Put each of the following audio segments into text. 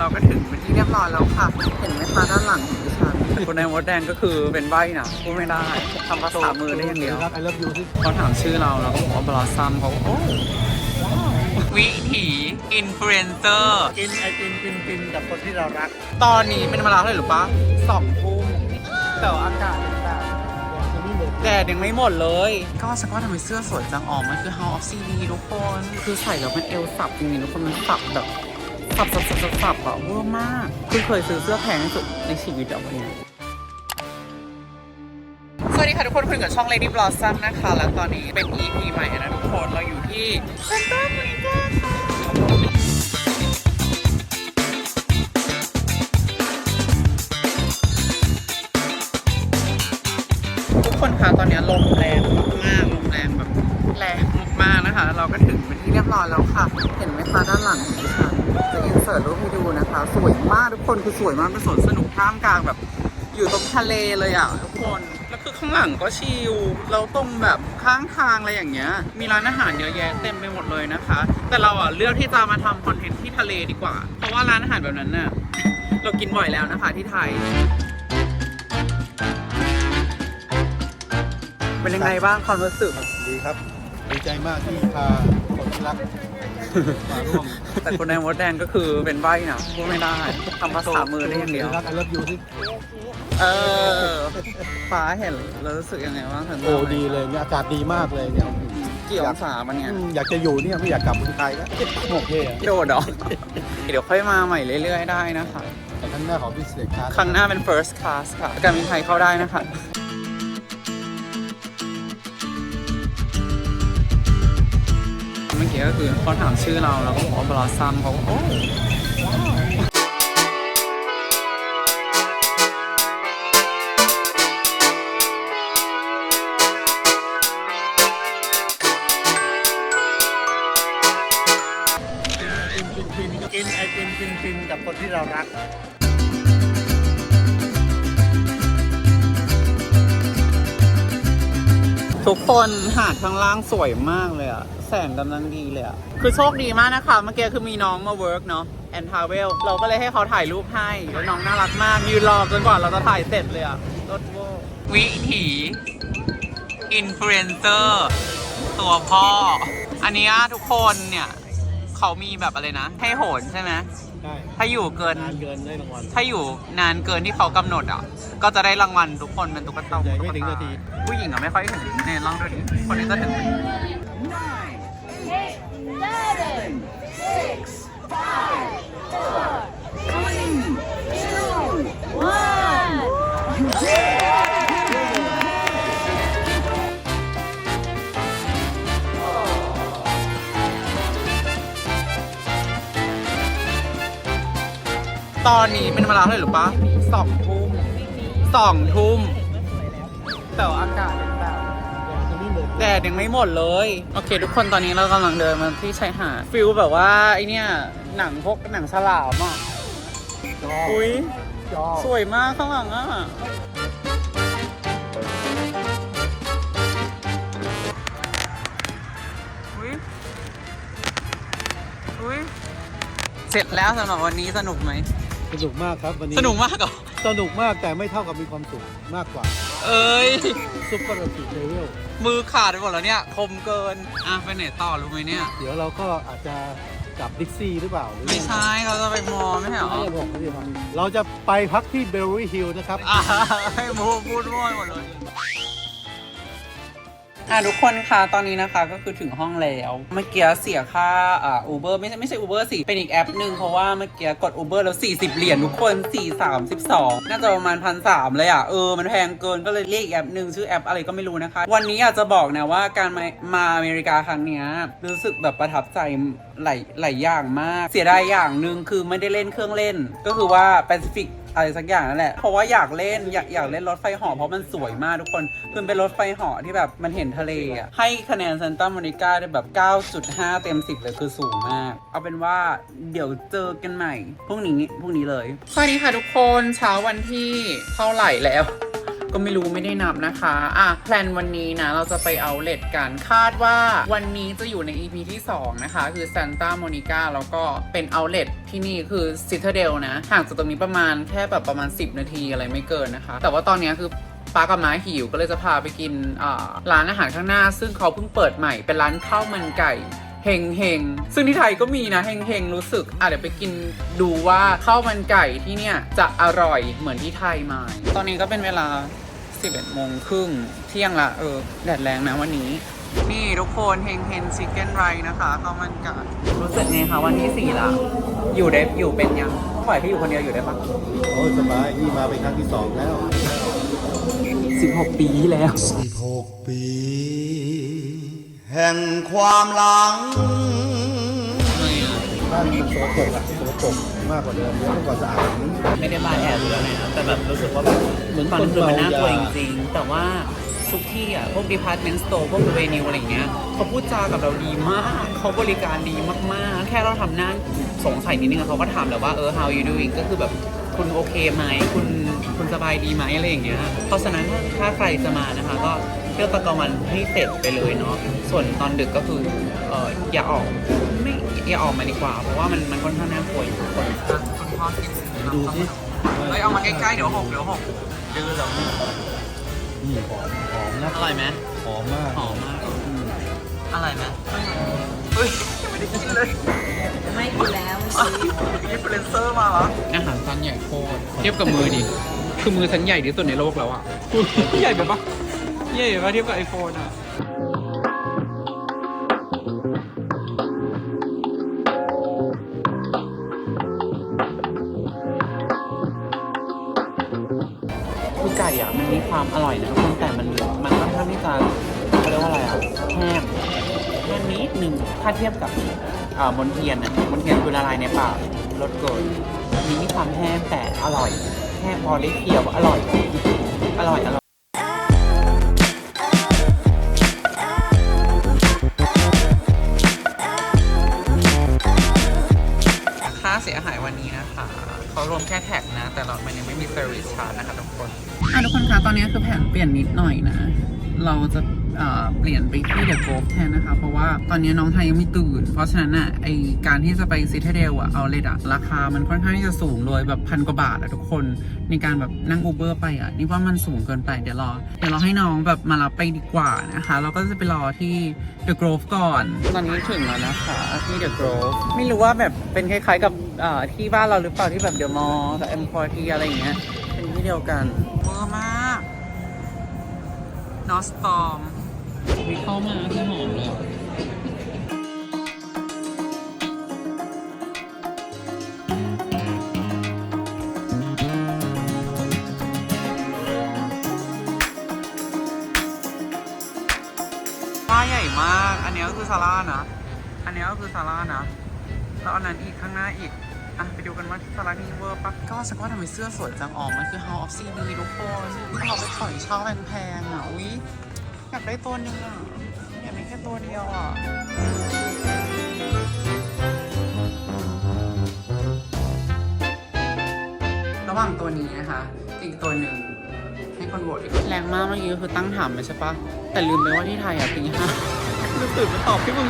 เราก็ถึงเป็นที่เรียบร้อยแล้วค่ะ เห็นไหมคะด้านหลังของดิฉันแต่คนในมดแดงก็คือเป็นใบนะพูดไม่ได้ทำภาษามือได้อย่างเดียวครับ I love you ที่เขาถามชื่อเราเราก็บอกว่าบลอซัมเขาก็โอ้วิถีอินฟลูเอนเซอร์กินไอติมฟินฟินกับคนที่เรารัก ตอนนี้เป็นเวลาเท่าไหร่หรือปะสองทุ่มแต่ว่าอากาศเป็นแบบจะไม่หมดแดดยังไม่หมดเลย ก็ฉันว่าทำไมเสื้อสวยจังออกมันคือ House of CD ทุกคน คือใส่แล้วมันเอวสับจริงๆทุกคนมันสับแบบ สับสับสับสับสับอะเวอร์มากคือเคยซื้อเสื้อแพงที่สุดในชีวิตอะวันนี้สวัสดีค่ะทุกคนคุยกับช่อง Lady Blossom นะคะ แล้วตอนนี้เป็น EP ใหม่นะทุกคนเราอยู่ที่ Santa Monica ค่ะทุกคนคะตอนนี้ลมแรงมากๆลมแรงแบบแรง นะคะ เราก็ถึงเป็นที่เรียบร้อยแล้วค่ะ เห็นไหมคะด้านหลังของดิฉันจะอินเสิร์ตรูปให้ดูนะคะ สวยมากทุกคนคือสวยมากเป็นสวนสนุกท่ามกลางแบบ อยู่ตรงทะเลเลยอะทุกคนแล้วคือข้างหลังก็ชิลแล้วตรงแบบข้างทางอะไรอย่างเงี้ย มีร้านอาหารเยอะแยะเต็มไปหมดเลยนะคะ แต่เราอะเลือกที่จะมาทำคอนเทนต์ที่ทะเลดีกว่า เพราะว่าร้านอาหารแบบนั้นน่ะเรากินบ่อยแล้วนะคะที่ไทยเป็นยังไงบ้างความรู้สึก ดีครับ ดีใจมากที่พาคนที่รักมาร่วมแต่คนในมดแดงก็คือเป็นใบนะพูดไม่ได้ทำภาษามือได้อย่างเดียวรัก I love you ที่เออฟ้าเห็นแล้วรู้สึกยังไงบ้างคะโอ้ดีเลยเนี่ยอากาศดีมากเลยเนี่ยกี่องศามันเนี่ยอืมอยากจะอยู่เนี่ยไม่อยากกลับเมืองไทยแล้วโอเคอะโดดเหรอเดี๋ยวค่อยมาใหม่เรื่อยๆได้นะคะแต่ข้างหน้าของพิเศษคลาสครั้งหน้าเป็น first class ค่ะการบินไทยเข้าได้นะคะ เมื่อกี้ก็คือเขาถามชื่อเราเราก็บอกว่าบลอซัมเขาก็โอ้กินไอติมฟินฟินกับคนที่เรารัก ทุกคนหาดข้างล่างสวยมากเลยอะแสงกำลังดีเลยอะคือโชคดีมากนะคะ เมื่อกี้คือมีน้องมาเวิร์กเนาะแอนทาวเวลเราก็เลยให้เขาถ่ายรูปให้ แล้วน้องน่ารักมากยืนรอจนกว่าเราจะถ่ายเสร็จเลยอะรถโววิถีอินฟลูเอนเซอร์ตัวพ่อ อันนี้ทุกคนเนี่ย เขามีแบบอะไรนะ ให้โหนใช่ไหม ได้ถ้าอยู่เกิน นานเกินได้รางวัลถ้าอยู่นานเกินที่เขากำหนดอะ ก็จะได้รางวัลทุกคนเป็นตุ๊กตาใหญ่ไม่ถึงนาทีผู้หญิงอะไม่ค่อยถึงเนี่ยลองดูดิคนนี้ก็ถึง eight, seven, six, five, four, three, two, one. ตอนนี้เป็นเวลาเท่าไหร่หรือปะสองทุ่มสองทุ่มแต่ว่าอากาศเป็นแบบจะไม่หมดแดดยังไม่หมดเลย โอเค ทุกคนตอนนี้เรากำลังเดินมาที่ชายหาดฟิลแบบว่าไอเนี่ยหนังพวกหนังฉลามอะจออุ้ยจอสวยมากข้างหลังอะอุ้ยอุ้ยเสร็จแล้วสำหรับวันนี้สนุกไหม สนุกมากครับวันนี้สนุกมากเหรอ สนุกมากแต่ไม่เท่ากับมีความสุขมากกว่า เอ้ย ซุปเปอร์ทีเลเวลมือขาดไปหมดแล้วเนี่ย คมเกิน อะไปไหนต่อรู้ไหมเนี่ย เดี๋ยวเราก็อาจจะกลับดิกซี่หรือเปล่าหรือไม่ใช่เขาจะไปมอไม่ใช่เหรอไม่ได้บอกไม่ได้บอกเราจะไปพักที่เบลลี่ฮิลนะครับ อ่าให้มูพูดมั่วหมดเลย อะทุกคนคะตอนนี้นะคะก็คือถึงห้องแล้ว เมื่อกี้เสียค่าอ่าอูเบอร์ไม่ใช่ไม่ใช่อูเบอร์สิเป็นอีกแอปหนึ่งเพราะว่าเมื่อกี้กดอูเบอร์แล้ว 40 เหรียญทุกคน 4 3 2 น่าจะประมาณพันสเลยอะ เออ มันแพงเกินก็เลยเรียกอีกแอปหนึ่งชื่อแอปอะไรก็ไม่รู้นะคะ วันนี้อยากจะบอกนะว่าการมามาอเมริกาครั้งเนี้ยรู้สึกแบบประทับใจ หลายหลายอย่างมาก เสียดายอย่างหนึ่งคือไม่ได้เล่นเครื่องเล่น ก็คือว่า Pacific อะไรสักอย่างนั่นแหละ เพราะว่าอยากเล่นอยากอยากเล่นรถไฟเหาะเพราะมันสวยมากทุกคนคือเป็นรถไฟเหาะที่แบบมันเห็นทะเลอะ ให้คะแนนซันตาม i นิกาได้แบบ 9.5 เต็ม 10 เลยคือสูงมาก เอาเป็นว่าเดี๋ยวเจอกันใหม่พรุ่งนี้พรุ่งนี้เลย สวัสดีค่ะทุกคนเช้าวันที่เท่าไหร่แล้ว ก็ไม่รู้ไม่ได้นับนะคะ อะแพลนวันนี้นะ เราจะไปเอาเลทกัน คาดว่าวันนี้จะอยู่ใน EP ที่ 2 นะคะ คือ Santa Monica แล้วก็เป็นเอาเลทที่นี่คือ Citadel นะ ห่างจากตรงนี้ประมาณแค่แบบประมาณ 10 นาทีอะไรไม่เกินนะคะ แต่ว่าตอนนี้คือป้ากับม้าหิวก็เลยจะพาไปกินอ่าร้านอาหารข้างหน้า ซึ่งเขาเพิ่งเปิดใหม่เป็นร้านข้าวมันไก่ เฮงเฮงซึ่งที่ไทยก็มีนะเฮงเฮงรู้สึกอะเดี๋ยวไปกินดูว่าข้าวมันไก่ที่เนี่ยจะอร่อยเหมือนที่ไทยไหมตอนนี้ก็เป็นเวลา 11โมงครึ่งเที่ยงละเออแดดแรงนะวันนี้ นี่ทุกคนเฮงเฮงชิคเก้นไรนะคะข้าวมันไก่รู้สึกไงคะวันที่สี่ละอยู่ได้อยู่เป็นยังปล่อยที่อยู่คนเดียวอยู่ได้ปะโอ้ยสบายนี่มาเป็นครั้งที่สองแล้ว 16 ปีที่แล้ว 16 ปี แห่งความหลัง บ้านมันโสกปรกอะสกปรกมากกว่าเดิมเยอะมื่อก่อนสะอาดกว่านี้ไม่ได้บาดแอบหรืออะไรนะแต่แบบรู้สึกว่าแบบเหมือนตอนนคือมันน่ากลัวเมาจยา ริงๆ แต่ว่าทุกที่อะ พวก department store พวกเวนิวอะไรเงี้ยเขาพูดจากับเราดีมาก เขาบริการดีมากๆ แค่เราทำหน้าสงสัยนิดนึงอะเขาก็ถามแล้วว่าเออ how you doing ก็คือแบบคุณโอเคไหมคุณคุณสบายดีไหมอะไรอย่างเงี้ยเพราะฉะนั้นถ้าใครจะมานะคะ ก็เลือกตอนกลางวันให้เสร็จไปเลยเนาะ ส่วนตอนดึกก็คือเอออย่าออกไม่อย่าออกมาดีกว่า เพราะว่ามันมันค่อนข้างน่ากลัวอยู่คนคุณพ่อกินดูสิเฮ้ยเอามาใกล้ๆเดี๋ยวหกเดี๋ยวหกดื้อเหรอนี่หอมหอมนะอร่อยไหมหอมมากหอมมากอร่อยไหมเฮ้ยยังไม่ได้กินเลยไม่กินแล้วอินฟลูเอนเซอร์มาเหรออาหารจานใหญ่โคตรเทียบกับมือดิคือมือฉันใหญ่ที่สุดในโลกแล้วอะใหญ่ไปปะใหญ่ไปปะเทียบกับไอโฟนอะ ความอร่อยนะทุกคนแต่มันมันค่อนข้างที่จะเขาเรียกว่าอะไรอะแห้งแห้งนิดนึงถ้าเทียบกับอ่ามนเทียนอะมนเทียนคือละลายในปากรสเกินอันนี้มีความแห้งแต่อร่อยแห้งพอได้เคี้ยวอร่อยอร่อยอร่อยค่าเสียหายวันนี้นะคะ เขารวมแค่แท็กนะ แต่เรามันยังไม่มีเซอร์วิสชาร์จนะคะทุกคน อะทุกคนคะ ตอนนี้คือแผนเปลี่ยนนิดหน่อยนะ เราจะเปลี่ยนไปที่เดอะโกลฟแทนนะคะ เพราะว่าตอนนี้น้องไทยยังไม่ตื่น เพราะฉะนั้นอะไอการที่จะไปซิทเดลอะเอาเลยอะราคามันค่อนข้างที่จะสูงเลยแบบพันกว่าบาทอะทุกคน ในการแบบนั่งอูเบอร์ไปอะนี่ว่ามันสูงเกินไปเดี๋ยวรอเดี๋ยวเราให้น้องแบบมารับไปดีกว่านะคะเราก็จะไปรอที่เดอะโกรฟก่อน ตอนนี้ถึงแล้วนะคะที่เดอะโกรฟไม่รู้ว่าแบบเป็นคล้ายๆกับที่บ้านเราหรือเปล่าที่แบบเดอะมอลล์กับเอ็มพอร์ทีอะไรอย่างเงี้ยเป็นที่เดียวกันเวอร์มาก นอสตอมมีเข้ามาที่หอมเลยป้าใหญ่มาก อันนี้ก็คือซาร่านะ อันนี้ก็คือซาร่านะ แล้วอันนั้นอีกข้างหน้าอีก อะไปดูกันว่าซาร่านี่เวอร์ปะก็ฉันว่าทำไมเสื้อสวยจังออกมันคือ House of CD ทุกคนที่เราไปปล่อยเช่าแพงๆอะอุ๊ยอยากได้ตัวหนึงอะอยากได้แค่ตัวเดียวอะระหว่างตัวนี้นะคะ อีกตัวหนึ่งให้คนโหวตอีกแรงมากเมื่อกี้ก็คือตั้งถามไปใช่ปะแต่ลืมไปว่าที่ไทยอะตีห้าลืมตื่นมาตอบพี่มึง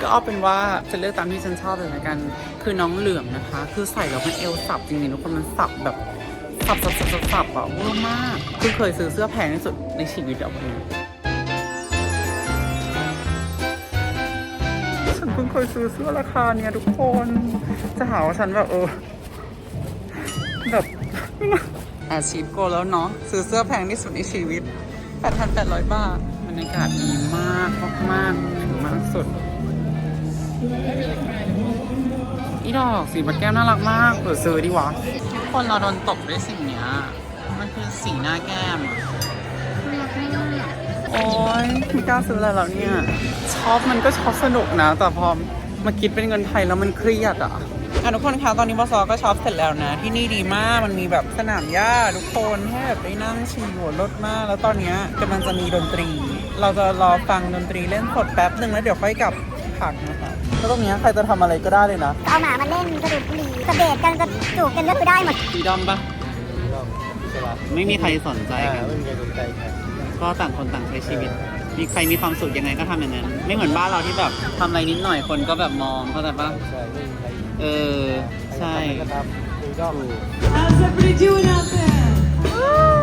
ก็เอาเป็นว่าจะเลือกตามที่ฉันชอบเลยละกัน คือน้องเหลืองนะคะ คือใส่แล้วมันเอวสับจริงๆทุกคนมันสับแบบสับสับสับสับสับอะเวอร์มากคือเคยซื้อเสื้อแพงที่สุดในชีวิตอะวันนี้ฉันเพิ่งเคยซื้อเสื้อราคาเนี่ยทุกคน จะหาว่าฉันแบบเออแบบอาชีพโกแล้วเนาะซื้อเสื้อแพงที่สุดในชีวิต 8,800 บาทบรรยากาศดีมากมากมากสุด อีดอกสีบัดแก้วน่ารักมากเปิดซื้อดีวะทุกคนเราโดนตบด้วยสิ่งเนี้ยมันคือสีหน้าแก้มอะโอ๊ยไม่กล้าซื้ออะไรแล้วเนี่ยช็อปมันก็ช็อปสนุกนะ แต่พอมาคิดเป็นเงินไทยแล้วมันเครียดอะอะทุกคนคะตอนนี้บอสอก็ช็อปเสร็จแล้วนะ ที่นี่ดีมากมันมีแบบสนามหญ้าทุกคนให้แบบได้นั่งชิลหัวรถมาก แล้วตอนเนี้ยกำลังจะมีดนตรี เราจะรอฟังดนตรีเล่นสดแป๊บหนึ่งแล้วเดี๋ยวค่อยกลับพักนะคะ แล้วตรงเนี้ยใครจะทำอะไรก็ได้เลยนะ เอาหมามาเล่นกระดูกบุหรี่กระเบดกันกระจูบกันก็คือได้หมด ฟรีดอมปะต้องฟสระไม่มีใครสนใจกันอ่าไม่มีใครสนใจใครก็ต่างคนต่างใช้ชีวิต มีใครมีความสุขยังไงก็ทำอย่างนั้น ไม่เหมือนบ้านเราที่แบบทำอะไรนิดหน่อยคนก็แบบมองเข้าใจปะใช่ไม่มีใครเออ ใช่ ใครก็ทำคือก็ How's everybody doing out there?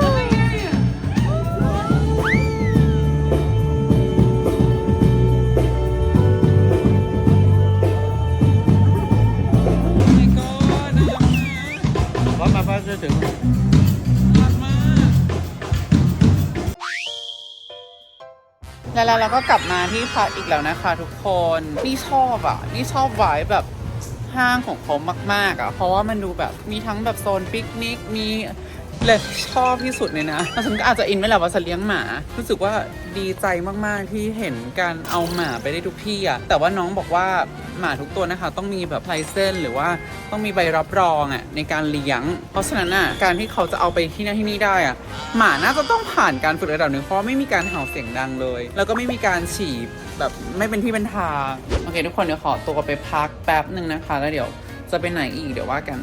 จะถึงแล้วเราก็กลับมาที่พักอีกแล้วนะคะทุกคน นี่ชอบอะ นี่ชอบไวแบบห้างของเขามาก ๆอะ เพราะว่ามันดูแบบมีทั้งแบบโซนปิกนิก มี เลยชอบที่สุดเลยนะฉันก็อาจจะอินไม่แหละว่าฉันเลี้ยงหมา รู้สึกว่าดีใจมาก ๆ ที่เห็นการเอาหมาไปได้ทุกที่อะ แต่ว่าน้องบอกว่าหมาทุกตัวนะคะ ต้องมีแบบไลเซนหรือว่าต้องมีใบรับรองอะในการเลี้ยง เพราะฉะนั้นอะการที่เขาจะเอาไปที่นั่นที่นี่ได้อะหมาน่าจะต้องผ่านการฝึกระดับหนึ่งเพราะไม่มีการเห่าเสียงดังเลย แล้วก็ไม่มีการฉี่แบบไม่เป็นที่เป็นทางโอเค ทุกคนเดี๋ยวขอตัวไปพักแป๊บหนึ่งนะคะ แล้วเดี๋ยวจะไปไหนอีกเดี๋ยวว่ากัน